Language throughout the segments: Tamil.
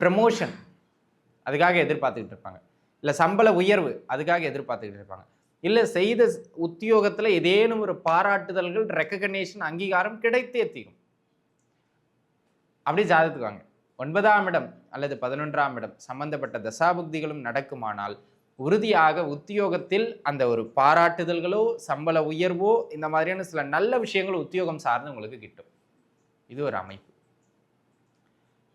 ப்ரமோஷன் அதுக்காக எதிர்பார்த்துக்கிட்டு இருப்பாங்க. இல்லை சம்பள உயர்வு அதுக்காக எதிர்பார்த்துக்கிட்டு இருப்பாங்க. இல்லை செய்த உத்தியோகத்தில் ஏதேனும் ஒரு பாராட்டுதல்கள் ரெக்கக்னேஷன் அங்கீகாரம் கிடைத்தே தீரும். அப்படி ஜாதத்துக்குவாங்க. ஒன்பதாம் இடம் அல்லது பதினொன்றாம் இடம் சம்பந்தப்பட்ட தசாபுக்திகளும் நடக்குமானால் உறுதியாக உத்தியோகத்தில் அந்த ஒரு பாராட்டுதல்களோ சம்பள உயர்வோ இந்த மாதிரியான சில நல்ல விஷயங்கள் உத்தியோகம் சார்ந்து உங்களுக்கு கிட்டும். இது ஒரு அமைப்பு.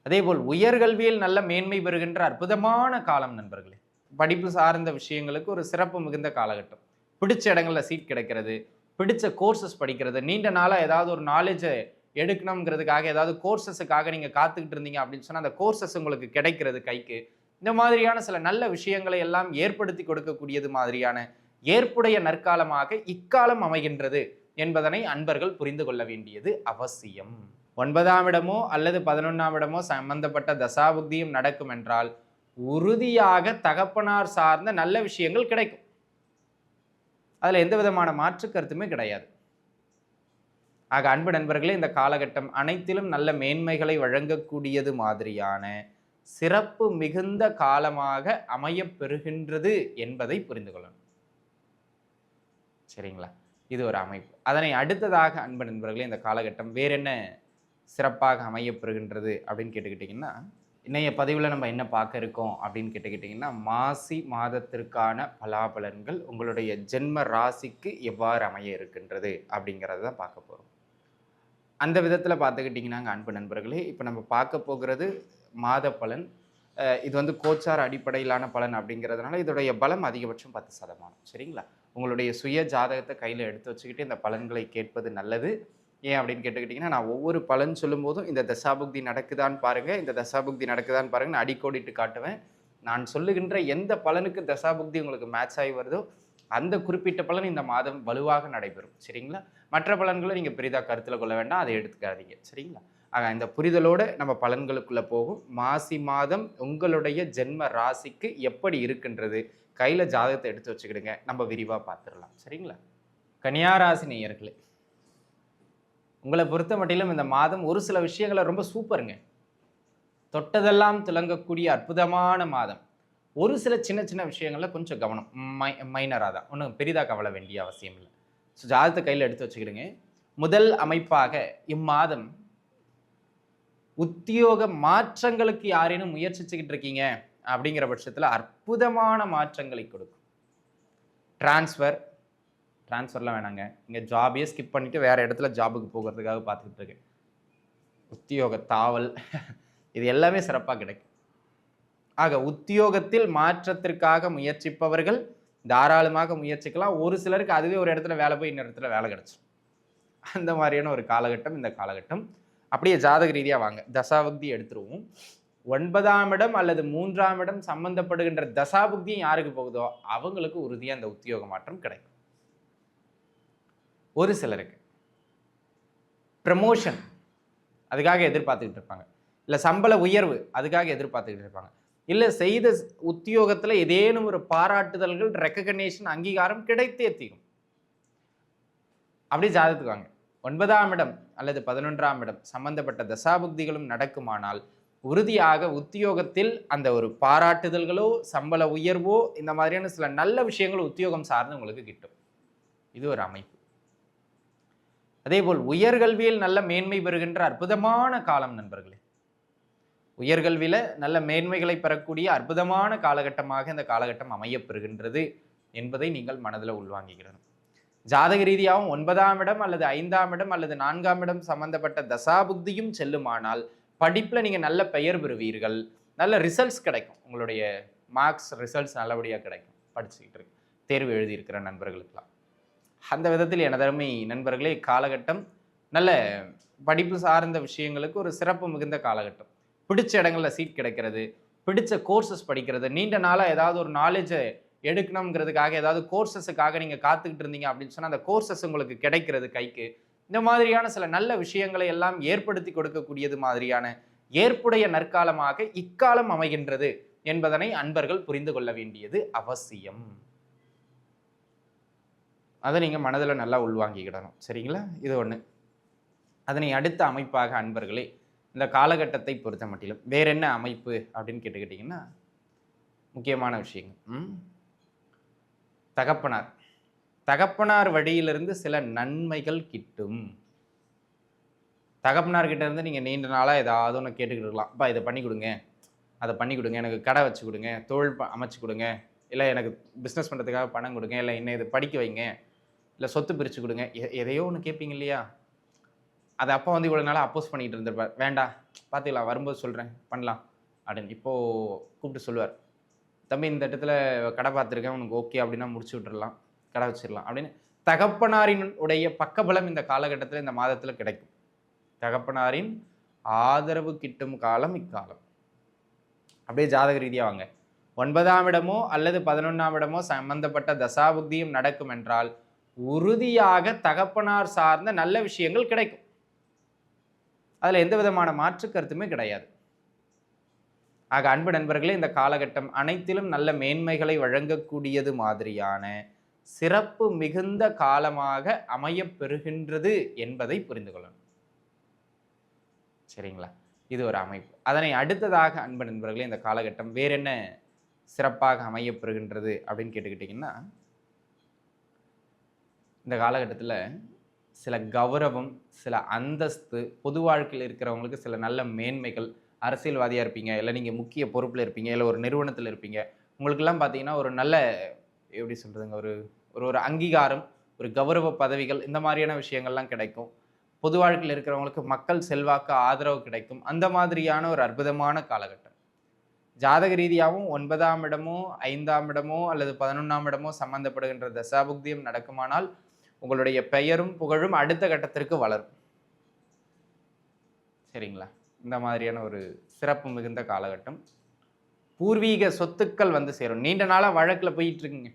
அதேபோல் உயர்கல்வியில் நல்ல மேன்மை பெறுகின்ற அற்புதமான காலம் நண்பர்களே. படிப்பு சார்ந்த விஷயங்களுக்கு ஒரு சிறப்பு மிகுந்த காலகட்டம். பிடிச்ச இடங்களில் சீட் கிடைக்கிறது பிடிச்ச கோர்சஸ் படிக்கிறது நீண்ட நாளாக ஏதாவது ஒரு நாலேஜை எடுக்கணுங்கிறதுக்காக ஏதாவது கோர்சஸுக்காக நீங்கள் காத்துக்கிட்டு இருந்தீங்க அப்படின்னு சொன்னால் அந்த கோர்சஸ் உங்களுக்கு கிடைக்கிறது கைக்கு. இந்த மாதிரியான சில நல்ல விஷயங்களை எல்லாம் ஏற்படுத்தி கொடுக்கக்கூடியது மாதிரியான ஏற்புடைய நற்காலமாக இக்காலம் அமைகின்றது என்பதனை அன்பர்கள் புரிந்து கொள்ள வேண்டியது அவசியம். ஒன்பதாம் இடமோ அல்லது பதினொன்றாம் இடமோ சம்பந்தப்பட்ட தசாபுக்தியும் நடக்கும் என்றால் உறுதியாக தகப்பனார் சார்ந்த நல்ல விஷயங்கள் கிடைக்கும். அதில் எந்த விதமான மாற்று கருத்துமே கிடையாது. ஆக அன்பு நண்பர்களே இந்த காலகட்டம் அனைத்திலும் நல்ல மேன்மைகளை வழங்கக்கூடியது மாதிரியான சிறப்பு மிகுந்த காலமாக அமையப் பெறுகின்றது என்பதை புரிந்து கொள்ளணும். சரிங்களா? இது ஒரு அமைப்பு. அதனை அடுத்ததாக அன்பு நண்பர்களே இந்த காலகட்டம் வேற என்ன சிறப்பாக அமையப்பெறுகின்றது அப்படின்னு கேட்டுக்கிட்டிங்கன்னா இன்றைய பதிவில் நம்ம என்ன பார்க்க இருக்கோம் அப்படின்னு கேட்டுக்கிட்டிங்கன்னா மாசி மாதத்திற்கான பலாபலன்கள் உங்களுடைய ஜென்ம ராசிக்கு எவ்வாறு அமைய இருக்கின்றது அப்படிங்கிறத தான் பார்க்க போகிறோம் அந்த விதத்தில் பார்த்துக்கிட்டிங்கன்னா அன்பு நண்பர்களே இப்போ நம்ம பார்க்க போகிறது மாத பலன். இது வந்து கோச்சார் அடிப்படையிலான பலன் அப்படிங்கிறதுனால இதோடைய பலம் அதிகபட்சம் பத்து சதமானம். சரிங்களா? உங்களுடைய சுய ஜாதகத்தை கையில் எடுத்து வச்சுக்கிட்டு இந்த பலன்களை கேட்பது நல்லது. ஏன் அப்படின்னு கேட்டுக்கிட்டிங்கன்னா நான் ஒவ்வொரு பலன் சொல்லும்போதும் இந்த தசாபுக்தி நடக்குதான்னு பாருங்கள் இந்த தசாபுக்தி நடக்குதான்னு பாருங்கள் நான் அடிக்கோடிட்டு காட்டுவேன். நான் சொல்லுகின்ற எந்த பலனுக்கு தசாபுக்தி உங்களுக்கு மேட்ச் ஆகி வருதோ அந்த குறிப்பிட்ட பலன் இந்த மாதம் வலுவாக நடைபெறும். சரிங்களா? மற்ற பலன்களை நீங்கள் பெரிதாக கருத்தில் கொள்ள வேண்டாம் அதை எடுத்துக்காதீங்க. சரிங்களா? ஆக இந்த புரிதலோடு நம்ம பலன்களுக்குள்ளே போகும். மாசி மாதம் உங்களுடைய ஜென்ம ராசிக்கு எப்படி இருக்கின்றது கையில் ஜாதகத்தை எடுத்து வச்சுக்கிடுங்க. நம்ம விரிவாக பார்த்துடலாம். சரிங்களா? கன்னியாராசி நேயர்களே உங்களை பொறுத்த மட்டிலும் இந்த மாதம் ஒரு சில விஷயங்களை ரொம்ப சூப்பருங்க. தொட்டதெல்லாம் துலங்கக்கூடிய அற்புதமான மாதம். ஒரு சில சின்ன சின்ன விஷயங்களில் கொஞ்சம் கவனம். மை மைனராக தான். ஒன்றும் பெரிதாக கவலை வேண்டிய அவசியம் இல்லை. ஸோ ஜாதத்தை கையில் எடுத்து வச்சுக்கிடுங்க. முதல் அமைப்பாக இம்மாதம் உத்தியோக மாற்றங்களுக்கு யாரேனும் முயற்சிச்சுக்கிட்டு இருக்கீங்க அப்படிங்கிற பட்சத்தில் அற்புதமான மாற்றங்களை கொடுக்கும். டிரான்ஸ்ஃபர் ட்ரான்ஸ்ஃபர்லாம் வேணாங்க. இங்கே ஜாபையே ஸ்கிப் பண்ணிவிட்டு வேறு இடத்துல ஜாபுக்கு போகிறதுக்காக பார்த்துக்கிட்டு இருக்கேன். உத்தியோக தாவல். இது எல்லாமே சிறப்பாக கிடைக்கும். ஆக உத்தியோகத்தில் மாற்றத்திற்காக முயற்சிப்பவர்கள் தாராளமாக முயற்சிக்கலாம். ஒரு சிலருக்கு அதுவே ஒரு இடத்துல வேலை போய் இன்னொரு இடத்துல வேலை கிடச்சிடும் அந்த மாதிரியான ஒரு காலகட்டம் இந்த காலகட்டம். அப்படியே ஜாதக ரீதியாக வாங்க. தசாபுக்தி எடுத்துருவோம். ஒன்பதாம் இடம் அல்லது மூன்றாம் இடம் சம்பந்தப்படுகின்ற தசாபுக்தியும் யாருக்கு போகுதோ அவங்களுக்கு உறுதியாக அந்த உத்தியோக மாற்றம் கிடைக்கும். ஒரு சிலருக்கு. ப்ரமோஷன் அதுக்காக எதிர்பார்த்துக்கிட்டு இருப்பாங்க. இல்லை சம்பள உயர்வு அதுக்காக எதிர்பார்த்துக்கிட்டு இருப்பாங்க. இல்லை செய்த உத்தியோகத்தில் ஏதேனும் ஒரு பாராட்டுதல்கள் ரெக்கக்னேஷன் அங்கீகாரம் கிடைத்தே தீரும். அப்படி ஜாதத்துக்குவாங்க. ஒன்பதாம் இடம் அல்லது பதினொன்றாம் இடம் சம்பந்தப்பட்ட தசாபுக்திகளும் நடக்குமானால் உறுதியாக உத்தியோகத்தில் அந்த ஒரு பாராட்டுதல்களோ சம்பள உயர்வோ இந்த மாதிரியான சில நல்ல விஷயங்கள் உத்தியோகம் சார்ந்து உங்களுக்கு கிட்டும். இது ஒரு அமைப்பு. அதேபோல் உயர்கல்வியில் நல்ல மேன்மை பெறுகின்ற அற்புதமான காலம் நண்பர்களே. உயர்கல்வியில் நல்ல மேன்மைகளை பெறக்கூடிய அற்புதமான காலகட்டமாக இந்த காலகட்டம் அமையப்பெறுகின்றது என்பதை நீங்கள் மனதில் உள்வாங்கிக்கிறணும். ஜாதக ரீதியாகவும் ஒன்பதாம் இடம் அல்லது ஐந்தாம் இடம் அல்லது நான்காம் இடம் சம்பந்தப்பட்ட தசாபுக்தியும் செல்லுமானால் படிப்பில் நீங்கள் நல்ல பெயர் பெறுவீர்கள். நல்ல ரிசல்ட்ஸ் கிடைக்கும். உங்களுடைய மார்க்ஸ் ரிசல்ட்ஸ் நல்லபடியாக கிடைக்கும். படிச்சுக்கிட்டு இருக்கு. தேர்வு எழுதியிருக்கிற நண்பர்களுக்கெல்லாம். அந்த விதத்தில் எனதருமை நண்பர்களே காலகட்டம் நல்ல படிப்பு சார்ந்த விஷயங்களுக்கு ஒரு சிறப்பு மிகுந்த காலகட்டம். பிடிச்ச இடங்களில் சீட் கிடைக்கிறது பிடிச்ச கோர்சஸ் படிக்கிறது நீண்ட நாளாக ஏதாவது ஒரு நாலேஜை எடுக்கணுங்கிறதுக்காக ஏதாவது கோர்சஸுக்காக நீங்கள் காத்துக்கிட்டு இருந்தீங்க அப்படின்னு சொன்னால் அந்த கோர்சஸ் உங்களுக்கு கிடைக்கிறது கைக்கு. இந்த மாதிரியான சில நல்ல விஷயங்களை எல்லாம் ஏற்படுத்தி கொடுக்கக்கூடியது மாதிரியான ஏற்புடைய நற்காலமாக இக்காலம் அமைகின்றது என்பதனை அன்பர்கள் புரிந்து கொள்ள வேண்டியது அவசியம். அதை நீங்கள் மனதில் நல்லா உள்வாங்கிக்கிடணும். சரிங்களா? இது ஒன்று அதனை அடுத்த அமைப்பாக அன்பர்களே இந்த காலகட்டத்தை பொறுத்த மட்டிலும் வேற என்ன அமைப்பு அப்படின்னு கேட்டுக்கிட்டிங்கன்னா முக்கியமான விஷயங்கள். தகப்பனார். தகப்பனார் வழியிலிருந்து சில நன்மைகள் கிட்டும். தகப்பனார்கிட்ட இருந்து நீங்கள் நீண்ட நாளாக ஏதாவது ஒன்று கேட்டுக்கிட்டு இருக்கலாம். அப்பா இதை பண்ணி கொடுங்க. அதை பண்ணி கொடுங்க. எனக்கு கடை வச்சு கொடுங்க. தொழில் ப- அமைச்சு கொடுங்க. இல்லை எனக்கு பிஸ்னஸ் பண்ணுறதுக்காக பணம் கொடுங்க. இல்லை என்ன இது படிக்க வைங்க. இல்லை சொத்து பிரித்து கொடுங்க. எதையோ ஒன்று கேட்பீங்க இல்லையா? அதை அப்பா வந்து இவ்வளோ நாளாக அப்போஸ் பண்ணிகிட்டு இருந்திருப்பார். வேண்டாம் பார்த்துக்கலாம் வரும்போது சொல்கிறேன் பண்ணலாம் அப்படின்னு இப்போது கூப்பிட்டு சொல்லுவார். தம்பி இந்த இடத்துல கடை பார்த்துருக்கேன் உனக்கு ஓகே அப்படின்னா முடிச்சு விட்டுறலாம் கடை வச்சிடலாம் அப்படின்னு தகப்பனாரின் உடைய பக்கபலம் இந்த காலகட்டத்தில் இந்த மாதத்தில் கிடைக்கும். தகப்பனாரின் ஆதரவு கிட்டும் காலம் இக்காலம். அப்படியே ஜாதக ரீதியாக வாங்க. ஒன்பதாம் இடமோ அல்லது பதினொன்றாம் இடமோ சம்பந்தப்பட்ட தசாபுக்தியும் நடக்கும் என்றால் உறுதியாக தகப்பனார் சார்ந்த நல்ல விஷயங்கள் கிடைக்கும். அதில் எந்த விதமான மாற்று கருத்துமே கிடையாது. ஆக அன்பு நண்பர்களே இந்த காலகட்டம் அனைத்திலும் நல்ல மேன்மைகளை வழங்கக்கூடியது மாதிரியான சிறப்பு மிகுந்த காலமாக அமையப் பெறுகின்றது என்பதை புரிந்து கொள்ளணும். சரிங்களா? இது ஒரு அமைப்பு. அதனை அடுத்ததாக அன்பு நண்பர்களே இந்த காலகட்டம் வேற என்ன சிறப்பாக அமையப்பெறுகின்றது அப்படின்னு கேட்டுக்கிட்டிங்கன்னா இந்த காலகட்டத்தில் சில கௌரவம் சில அந்தஸ்து பொது வாழ்க்கையில் இருக்கிறவங்களுக்கு சில நல்ல மேன்மைகள் அரசியல்வாதியாக இருப்பீங்க இல்லை நீங்கள் முக்கிய பொறுப்பில் இருப்பீங்க இல்லை ஒரு நிறுவனத்தில் இருப்பீங்க உங்களுக்கெல்லாம் பார்த்தீங்கன்னா ஒரு நல்ல எப்படி சொல்கிறதுங்க ஒரு ஒரு ஒரு அங்கீகாரம் ஒரு கௌரவ பதவிகள் இந்த மாதிரியான விஷயங்கள்லாம் கிடைக்கும். பொது வாழ்க்கையில் இருக்கிறவங்களுக்கு மக்கள் செல்வாக்கு ஆதரவு கிடைக்கும். அந்த மாதிரியான ஒரு அற்புதமான காலகட்டம். ஜாதக ரீதியாகவும் ஒன்பதாம் இடமோ ஐந்தாம் இடமோ அல்லது பதினொன்றாம் இடமோ சம்மந்தப்படுகின்ற தசாபுக்தியம் நடக்குமானால் உங்களுடைய பெயரும் புகழும் அடுத்த கட்டத்திற்கு வளரும். சரிங்களா? இந்த மாதிரியான ஒரு சிறப்பு மிகுந்த காலகட்டம். பூர்வீக சொத்துக்கள் வந்து சேரும். நீண்ட நாளாக வழக்கில் போயிட்டுருக்குங்க.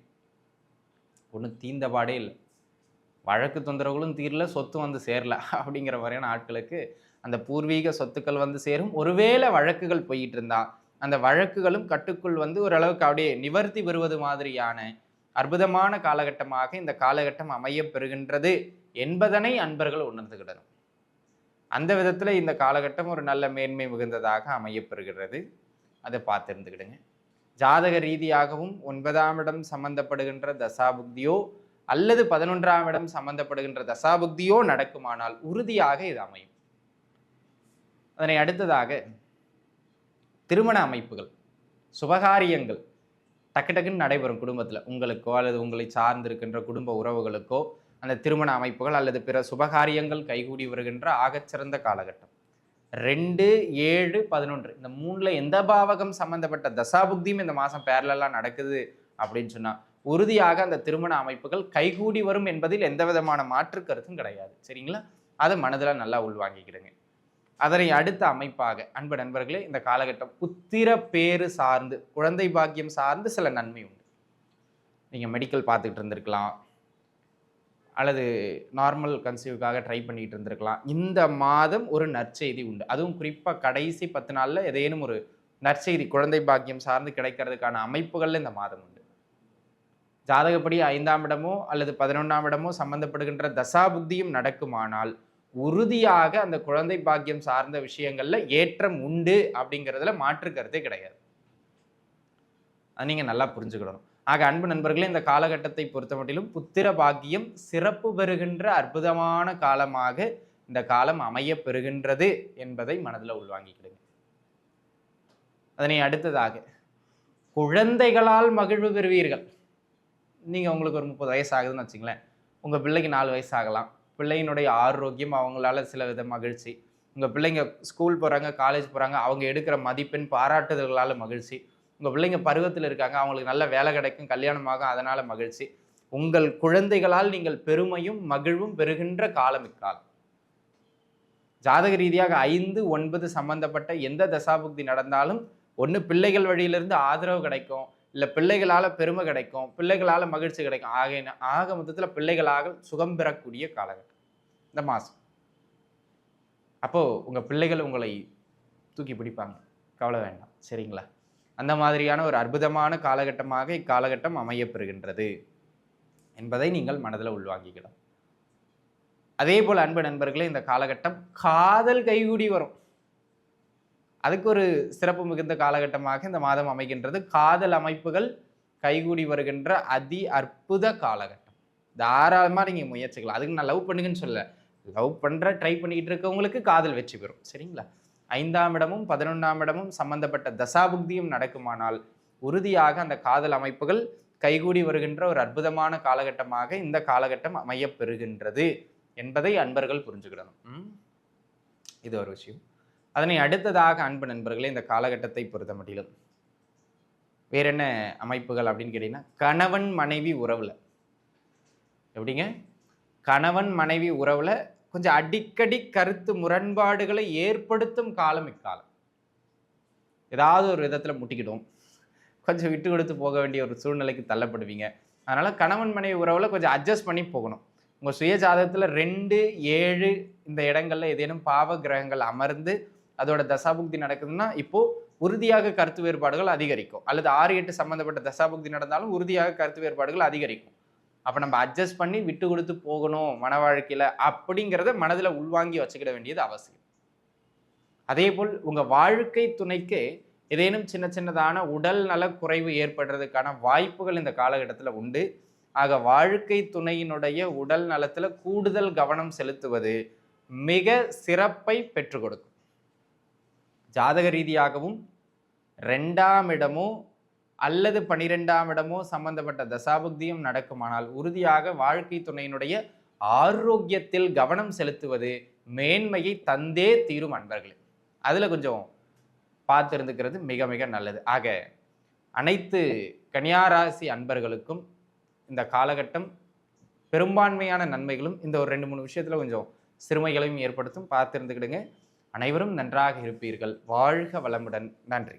ஒன்றும் தீந்த பாடே இல்லை. வழக்கு தொந்தரவுகளும் தீரல சொத்து வந்து சேரல அப்படிங்கிற மாதிரியான ஆட்களுக்கு அந்த பூர்வீக சொத்துக்கள் வந்து சேரும். ஒருவேளை வழக்குகள் போயிட்டு இருந்தால் அந்த வழக்குகளும் கட்டுக்குள் வந்து ஓரளவுக்கு அப்படியே நிவர்த்தி பெறுவது மாதிரியான அற்புதமான காலகட்டமாக இந்த காலகட்டம் அமைய பெறுகின்றது என்பதனை அன்பர்கள் உணர்ந்துகிடணும். அந்த விதத்தில் இந்த காலகட்டம் ஒரு நல்ல மேன்மை மிகுந்ததாக அமைய பெறுகிறது. அதை பார்த்துருந்துக்கிடுங்க. ஜாதக ரீதியாகவும் ஒன்பதாம் இடம் சம்பந்தப்படுகின்ற தசாபுக்தியோ அல்லது பதினொன்றாம் இடம் சம்பந்தப்படுகின்ற தசாபுக்தியோ நடக்குமானால் உறுதியாக இது அமையும். அதனை அடுத்ததாக திருமண அமைப்புகள் சுபகாரியங்கள் டக்கு டக்குன்னு நடைபெறும் குடும்பத்தில். உங்களுக்கோ அல்லது உங்களை சார்ந்திருக்கின்ற குடும்ப உறவுகளுக்கோ அந்த திருமண அமைப்புகள் அல்லது பிற சுபகாரியங்கள் கைகூடி வருகின்ற ஆகச்சிறந்த காலகட்டம். ரெண்டு ஏழு பதினொன்று. இந்த மூணில் எந்த பாவகம் சம்பந்தப்பட்ட தசாபுக்தியும் இந்த மாதம் பேரலெல்லாம் நடக்குது அப்படின்னு சொன்னால் உறுதியாக அந்த திருமண அமைப்புகள் கைகூடி வரும் என்பதில் எந்த விதமான மாற்று கருத்தும் கிடையாது. சரிங்களா? அதை மனதில் நல்லா உள்வாங்கிக்கிடுங்க. அதனை அடுத்த அமைப்பாக அன்பு நண்பர்களே இந்த காலகட்டம் புத்திர பேரு சார்ந்து குழந்தை பாக்கியம் சார்ந்து சில நன்மை உண்டு. நீங்கள் மெடிக்கல் பார்த்துக்கிட்டு இருந்திருக்கலாம். அல்லது நார்மல் கன்சீவுக்காக ட்ரை பண்ணிகிட்டு இருந்திருக்கலாம். இந்த மாதம் ஒரு நற்செய்தி உண்டு. அதுவும் குறிப்பாக கடைசி பத்து நாளில் ஏதேனும் ஒரு நற்செய்தி குழந்தை பாக்கியம் சார்ந்து கிடைக்கிறதுக்கான அமைப்புகளில் இந்த மாதம் உண்டு. ஜாதகப்படி ஐந்தாம் இடமோ அல்லது பதினொன்றாம் இடமோ சம்பந்தப்படுகின்ற தசாபுக்தியும் நடக்குமானால் உறுதியாக அந்த குழந்தை பாக்கியம் சார்ந்த விஷயங்களில் ஏற்றம் உண்டு அப்படிங்கிறதுல மாற்று கருத்தே கிடையாது. அது நீங்கள் நல்லா புரிஞ்சுக்கிடணும் ஆக அன்பு நண்பர்களே இந்த காலகட்டத்தை பொறுத்த மட்டிலும் புத்திர பாக்கியம் சிறப்பு பெறுகின்ற அற்புதமான காலமாக இந்த காலம் அமைய பெறுகின்றது என்பதை மனதில் உள்வாங்கிக்கிடுங்க. அதனை அடுத்ததாக குழந்தைகளால் மகிழ்வு பெறுவீர்கள். நீங்கள் உங்களுக்கு ஒரு முப்பது வயசு ஆகுதுன்னு வச்சுங்களேன். உங்கள் பிள்ளைக்கு நாலு வயசு ஆகலாம். பிள்ளையினுடைய ஆரோக்கியம் அவங்களால சில வித மகிழ்ச்சி. உங்கள் பிள்ளைங்க ஸ்கூல் போகிறாங்க காலேஜ் போகிறாங்க அவங்க எடுக்கிற மதிப்பெண் பாராட்டுதல்களால் மகிழ்ச்சி. உங்கள் பிள்ளைங்க பருவத்தில் இருக்காங்க அவங்களுக்கு நல்ல வேலை கிடைக்கும் கல்யாணமாகும் அதனால் மகிழ்ச்சி. உங்கள் குழந்தைகளால் நீங்கள் பெருமையும் மகிழ்வும் பெறுகின்ற காலம் இக்காலம். ஜாதக ரீதியாக ஐந்து ஒன்பது சம்பந்தப்பட்ட எந்த தசாபுக்தி நடந்தாலும் ஒன்று பிள்ளைகள் வழியிலிருந்து ஆதரவு கிடைக்கும் இல்லை பிள்ளைகளால் பெருமை கிடைக்கும் பிள்ளைகளால் மகிழ்ச்சி கிடைக்கும். ஆக ஆக மொத்தத்தில் பிள்ளைகளாக சுகம் பெறக்கூடிய காலகட்டம். இந்த மாதம் அப்போது உங்கள் பிள்ளைகள் உங்களை தூக்கி பிடிப்பாங்க. கவலை வேண்டாம். சரிங்களா? அந்த மாதிரியான ஒரு அற்புதமான காலகட்டமாக இக்காலகட்டம் அமையப்பெறுகின்றது என்பதை நீங்கள் மனதில் உள்வாங்கிக்கலாம் அதே போல் அன்பு நண்பர்களே இந்த காலகட்டம் காதல் கைகூடி வரும். அதுக்கு ஒரு சிறப்பு மிகுந்த காலகட்டமாக இந்த மாதம் அமைகின்றது. காதல் அமைப்புகள் கைகூடி வருகின்ற அதி அற்புத காலகட்டம். தாராளமாக நீங்கள் முயற்சிக்கலாம். அதுக்கு நான் லவ் பண்ணுங்கன்னு சொல்ல லவ் பண்ணுற ட்ரை பண்ணிக்கிட்டு இருக்கவங்களுக்கு காதல் வெற்றி பெறும். சரிங்களா? ஐந்தாம் இடமும் பதினொன்றாம் இடமும் சம்பந்தப்பட்ட தசாபுக்தியும் நடக்குமானால் உறுதியாக அந்த காதல் அமைப்புகள் கைகூடி வருகின்ற ஒரு அற்புதமான காலகட்டமாக இந்த காலகட்டம் அமையப்பெறுகின்றது என்பதை அன்பர்கள் புரிஞ்சுக்கிடணும். இது ஒரு விஷயம். அதனை அடுத்ததாக அன்பு நண்பர்களே இந்த காலகட்டத்தை பொறுத்த மட்டிலும் வேற என்ன அமைப்புகள் அப்படின்னு கேட்டிங்கன்னா கணவன் மனைவி உறவில். எப்படிங்க? கணவன் மனைவி உறவில் கொஞ்சம் அடிக்கடி கருத்து முரண்பாடுகளை ஏற்படுத்தும் காலம் இக்காலம். ஏதாவது ஒரு விதத்தில் முட்டிக்கிடும் கொஞ்சம் விட்டு கொடுத்து போக வேண்டிய ஒரு சூழ்நிலைக்கு தள்ளப்படுவீங்க. அதனால் கணவன் மனைவி உறவில் கொஞ்சம் அட்ஜஸ்ட் பண்ணி போகணும். உங்கள் சுயஜாதகத்தில் ரெண்டு ஏழு இந்த இடங்களில் ஏதேனும் பாவ கிரகங்கள் அமர்ந்து அதோட தசாபுக்தி நடக்குதுன்னா இப்போ உறுதியாக கருத்து வேறுபாடுகள் அதிகரிக்கும். அல்லது ஆறு எட்டு சம்பந்தப்பட்ட தசாபுக்தி நடந்தாலும் உறுதியாக கருத்து வேறுபாடுகள் அதிகரிக்கும். அப்போ நம்ம அட்ஜஸ்ட் பண்ணி விட்டு கொடுத்து போகணும் மன வாழ்க்கையில் அப்படிங்கிறத மனதில் உள்வாங்கி வச்சுக்கிட வேண்டியது அவசியம். அதே போல் உங்கள் வாழ்க்கை துணைக்கு ஏதேனும் சின்ன சின்னதான உடல் நல குறைவு ஏற்படுறதுக்கான வாய்ப்புகள் இந்த காலகட்டத்தில் உண்டு. ஆக வாழ்க்கை துணையினுடைய உடல் நலத்தில் கூடுதல் கவனம் செலுத்துவது மிக சிறப்பை பெற்றுக் கொடுக்கும். ஜாதக ரீதியாகவும் ரெண்டாம் இடமோ அல்லது பனிரெண்டாம் இடமோ சம்பந்தப்பட்ட தசாபுக்தியும் நடக்குமானால் உறுதியாக வாழ்க்கை துணையினுடைய ஆரோக்கியத்தில் கவனம் செலுத்துவது மேன்மையை தந்தே தீரும் அன்பர்களே. அதில் கொஞ்சம் பார்த்து இருந்துக்கிறது மிக மிக நல்லது. ஆக அனைத்து கன்னியாராசி அன்பர்களுக்கும் இந்த காலகட்டம் பெரும்பான்மையான நன்மைகளும் இந்த ஒரு ரெண்டு மூணு விஷயத்தில் கொஞ்சம் சிறுமைகளையும் ஏற்படுத்தும். பார்த்து இருந்துக்கிடுங்க அனைவரும் நன்றாக இருப்பீர்கள். வாழ்க வளமுடன். நன்றி.